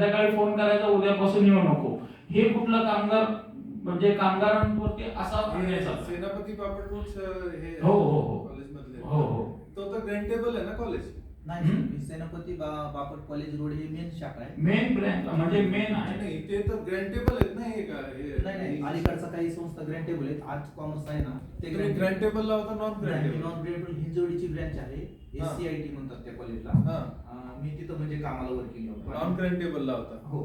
संध्याकाळी फोन करायचा उद्यापासून येऊ नको हे कुठलं कामगार म्हणजे कामगारांवरती असा. सेनापती रोड हे हो, हो, हो. कॉलेज मधले हो हो तो तर ग्रँटेबल आहे ना कॉलेज नाही. सेनापती बा- बापट कॉलेज रोड हे मेन शाखा आहे मेन ब्रँच म्हणजे मेन नाही आहे नाही ते तर ग्रँटेबल आहेत ना हे का हे नाही नाही अलीकडचा काही संस्था ग्रँटेबल आहेत. आर्ट कॉमर्स आहे ना ते ग्रँटेबल लावता non grantable non grantable branch आहे. हा. एस सी आय टी म्हणतात त्या कॉलेजला हा. मी तिथं म्हणजे कामाला वर्किंग नॉन ग्रँटेबल लावता हो.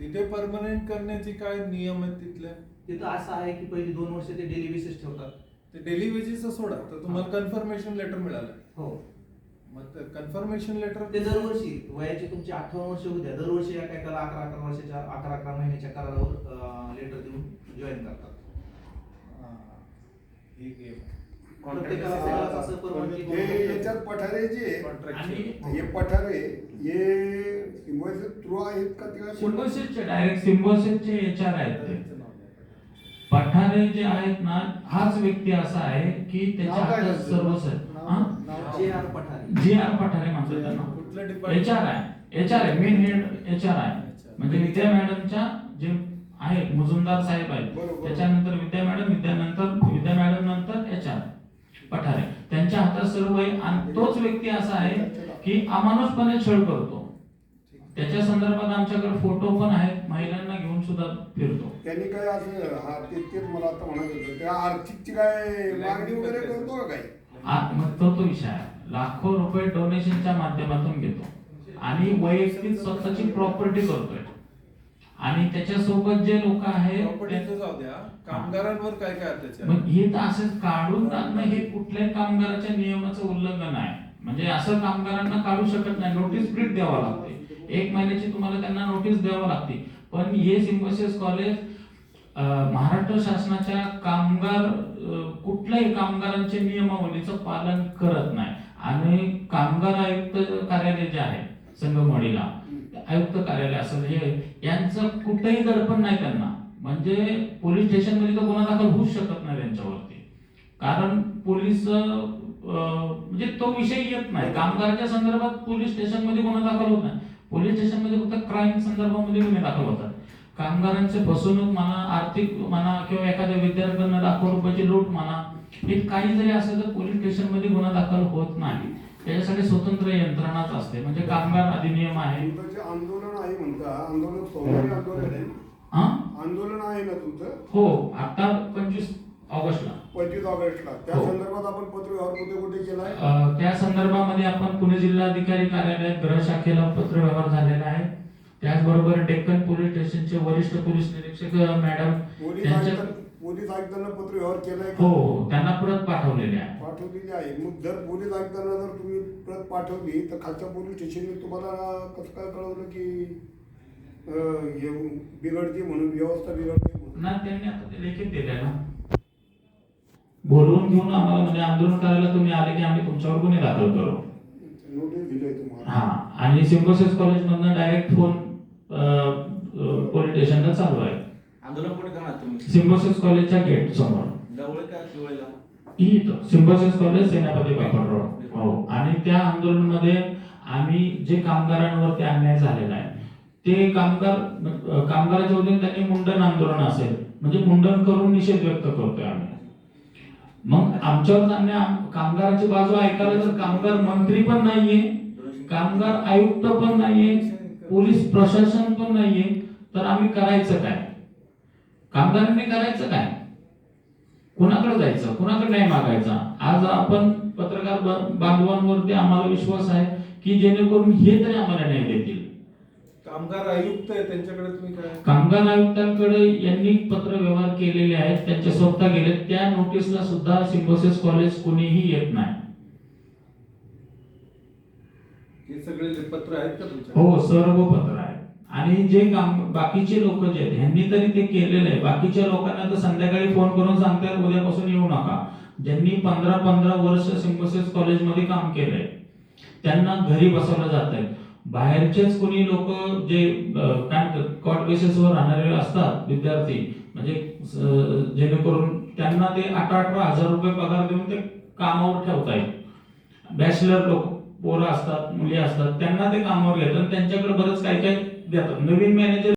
तिथे परमनंट करण्याची काय नियम आहेत तिथले? तिथं असं आहे की पहिली दोन वर्ष ते डेली बेसिस ठेवतात. ते डेली वेजेस सोडा तर तुम्हाला कन्फर्मेशन लेटर मिळालं. हो. मग कन्फर्मेशन लेटर ते दरवर्षी वयाचे तुमचे अठ्ठावन्न वर्ष होत्या दरवर्षी एका एकाला अकरा अकरा वर्षाच्या अकरा अकरा महिन्याच्या करारावर लेटर देऊन जॉईन करतात. ठीक आहे प्रत्येकाला सगळ्याच असं परवानगी हे याच्यात पठारे जे. हे पठारे हे सिम्बॉयसिस थ्रू आहेत का ते सिम्बोसिसचे डायरेक्ट सिम्बोसिसचे एचआर आहेत ते. त्यांचं नाव नाही. पठारे जे आहेत ना हाच व्यक्ती असा आहे की त्याच्या हातात त्याचं? सर्व नाव- नाव- J R Pathare. G R Pathare म्हणतात त्यांना. कुठलं एच डिपार्टमेंट आर आहे. एच आर आहे. मेन हेड एच आर आहे. म्हणजे विद्या मॅडमच्या जे आहेत मुजुमदार साहेब आहेत. त्याच्यानंतर विद्या मॅडम विद्यानंतर विद्या मॅडम नंतर एच आर पठारे. त्यांच्या हातात सर्व आहे. आणि तोच व्यक्ती असा आहे की अमानुषपणे छळ करतो. त्याच्या संदर्भात आमच्याकडे फोटो पण आहेत. महिलांना घेऊन सुद्धा फिरतो. त्यांनी काय असं हा ते तेच मला आता म्हणायचं होतं. त्या आर्थिकची काय मागणी वगैरे करतो का काय आ- मग तो तो विषय आहे. लाखो रुपये डोनेशनच्या माध्यमातून घेतो. आणि वैयक्तिक स्वतःची प्रॉपर्टी करतोय. आणि त्याच्यासोबत जे लोक आहेत प्रॉपर्टीचं जाऊ द्या. कामगारांवर काय काय अत्याचार? मग हे तर असंच काढून टाकणं हे कुठल्याही कामगाराच्या नियमाचं उल्लंघन आहे. म्हणजे असं कामगारांना काढू शकत नाही. नोटीस प्रिंट द्यावा लागते. एक महिन्याची तुम्हाला त्यांना नोटीस द्यावं लागते. पण हे सिम्बोसिस कॉलेज महाराष्ट्र शासनाच्या कामगार कुठल्याही कामगारांच्या नियमावलीचं पालन करत नाही. आणि कामगार आयुक्त कार्यालय जे आहे संगमवाडीला आयुक्त कार्यालय असं हे यांचं कुठेही दडपण नाही त्यांना. म्हणजे पोलीस स्टेशनमध्ये तर गुन्हा दाखल होऊच शकत नाही त्यांच्यावरती. कारण पोलीस म्हणजे तो विषय येत नाही. कामगाराच्या संदर्भात पोलीस स्टेशनमध्ये कोणा गुन्हा दाखल होत नाही. पोलीस स्टेशनमध्ये फक्त क्राईम संदर्भामध्ये गुन्हे दाखल होतात. कामगारांचे फसवणूक म्हणा आर्थिक म्हणा किंवा एखाद्या विद्यार्थ्यांना लाखो रुपयाची लूट म्हणा हे काही जरी असेल तर पोलीस स्टेशनमध्ये गुन्हा दाखल होत नाही. त्याच्यासाठी स्वतंत्र यंत्रणाच असते. म्हणजे कामगार अधिनियम आहे. आंदोलन आहे म्हणता आंदोलन आंदोलन आहे? हा? आंदोलन आहे ना तुमचं? हो. आता पंचवीस ऑगस्टला त्या हो. संदर्भात आपण पत्र व्यवहार कुठे अ, त्या संदर्भामध्ये आपण पुणे जिल्हाधिकारी कार्यालयात गृह शाखेला पत्र व्यवहार झालेला आहे. त्याचबरोबर डेक्कन पोलीस स्टेशनचे वरिष्ठ पोलीस निरीक्षक अ, मॅडम पोलीस त्यांच्या आयुक्त पोलीस आयुक्तांना पत्र व्यवहार केलाय हो का हो. त्यांना परत पाठवलेले आहे. पाठवलेली आहे. मग जर पोलीस आयुक्तांना जर तुम्ही प्रत पाठवली तर खालच्या पोलीस स्टेशनने तुम्हाला कसं काय कळवलं की अं, हे बिघडते म्हणून व्यवस्था बिघडते म्हणून? ना त्यांनी आता ते लेखित दिले ना. बोलवून घेऊन आम्हाला म्हणजे आंदोलन करायला तुम्ही आले की आम्ही तुमच्यावर गुन्हे दाखल करू. हा आणि सिम्बोसिस कॉलेज मधनं डायरेक्ट फोन पोलीस स्टेशनला चालू आहे. आंदोलन कुठे करणार तुम्ही? सिम्बोसिस कॉलेजच्या गेट समोर. जवळ का सिम्बोसिस कॉलेज सेनापती बापट रोड हो आणि त्या आंदोलनामध्ये आम्ही जे कामगारांवरती अन्याय झालेला आहे ते कामगार कामगाराच्या वतीने त्यांनी मुंडन आंदोलन असेल. म्हणजे मुंडन करून निषेध व्यक्त करतोय आम्ही. मग आमच्यावर त्यांनी कामगाराची बाजू ऐकायला तर कामगार मंत्री पण नाहीये कामगार आयुक्त पण नाहीये पोलीस प्रशासन पण नाहीये तर आम्ही करायचं काय? कामगारांनी करायचं काय? कुणाकडे जायचं? कुणाकडे नाही मागायचा? आज आपण पत्रकार बांधवांवरती आम्हाला विश्वास आहे की जेणेकरून हे तरी आम्हाला न्याय देतील. कामगार आयुक्त आहे त्यांच्याकडे तुम्ही काय? कामगार आयुक्तांकडे यांनी पत्र व्यवहार केलेले आहेत त्यांचे स्वतः गेले त्या नोटीसला सुद्धा सिम्बोसिस कॉलेज कुणीही येत नाही. हे सगळे जे पत्र आहेत का तुमच्या हो सर्व पत्र आहे आणि जे काम बाकीचे लोक जे आहेत ह्यांनी तरी ते केलेलं आहे. बाकीच्या लोकांना तर संध्याकाळी फोन करून सांगतात उद्यापासून येऊ नका. ज्यांनी पंधरा पंधरा वर्ष सिम्बोसिस कॉलेजमध्ये काम केलंय त्यांना घरी बसवलं जात आहे बाहेरचेच कोणी लोक जे काय म्हणतात कॉट बेसिसवर राहणारे असतात विद्यार्थी. म्हणजे जेणेकरून त्यांना ते अठरा अठरा हजार रुपये पगार देऊन ते कामावर ठेवता येईल. बॅचलर लोक पोरं असतात मुली असतात त्यांना ते कामावर घेतात आणि त्यांच्याकडे बरंच काही काही देतात. नवीन मॅनेजर